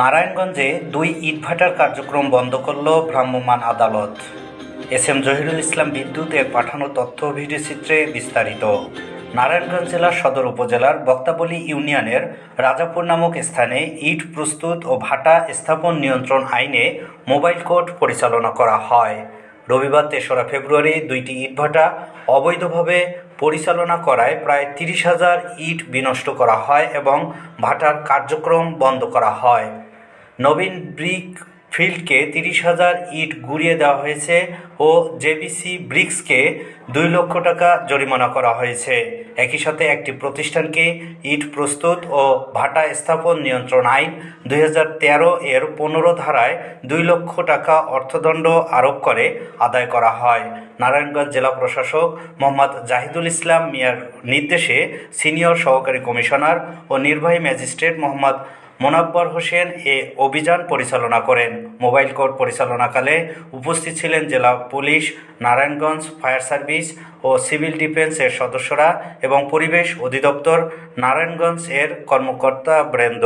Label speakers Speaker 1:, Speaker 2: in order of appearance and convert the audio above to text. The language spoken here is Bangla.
Speaker 1: নারায়ণগঞ্জে দুই ইটভাটার কার্যক্রম বন্ধ করল ভ্রাম্যমাণ আদালত। এস এম জহিরুল ইসলাম বিদ্যুতের পাঠানো তথ্য ভিডিওচিত্রে বিস্তারিত। নারায়ণগঞ্জ জেলার সদর উপজেলার বক্তাবলী ইউনিয়নের রাজাপুর নামক স্থানে ইট প্রস্তুত ও ভাটা স্থাপন নিয়ন্ত্রণ আইনে মোবাইল কোর্ট পরিচালনা করা হয়। রবিবার তেসরা ফেব্রুয়ারি দুইটি ইটভাটা অবৈধভাবে পরিচালনা করায় প্রায় তিরিশ হাজার ইট বিনষ্ট করা হয় এবং ভাটার কার্যক্রম বন্ধ করা হয়। নবীন ব্রিক ফিল্ডকে তিরিশ হাজার ইট গুড়িয়ে দেওয়া হয়েছে ও জেবিসি ব্রিক্সকে দুই লক্ষ টাকা জরিমানা করা হয়েছে। একই সাথে একটি প্রতিষ্ঠানকে ইট প্রস্তুত ও ভাটা স্থাপন নিয়ন্ত্রণ আইন দুই হাজার তেরো এর পনেরো ধারায় দুই লক্ষ টাকা অর্থদণ্ড আরোপ করে আদায় করা হয়। নারায়ণগঞ্জ জেলা প্রশাসক মোহাম্মদ জাহিদুল ইসলাম মিয়ার নির্দেশে সিনিয়র সহকারী কমিশনার ও নির্বাহী ম্যাজিস্ট্রেট মোহাম্মদ মোনাব্বর হোসেন এ অভিযান পরিচালনা করেন। মোবাইল কোর্ট পরিচালনাকালে উপস্থিত ছিলেন জেলা পুলিশ, নারায়ণগঞ্জ ফায়ার সার্ভিস ও সিভিল ডিফেন্স এর সদস্যরা এবং পরিবেশ অধিদপ্তর, নারায়ণগঞ্জ এর কর্মকর্তা বৃন্দ।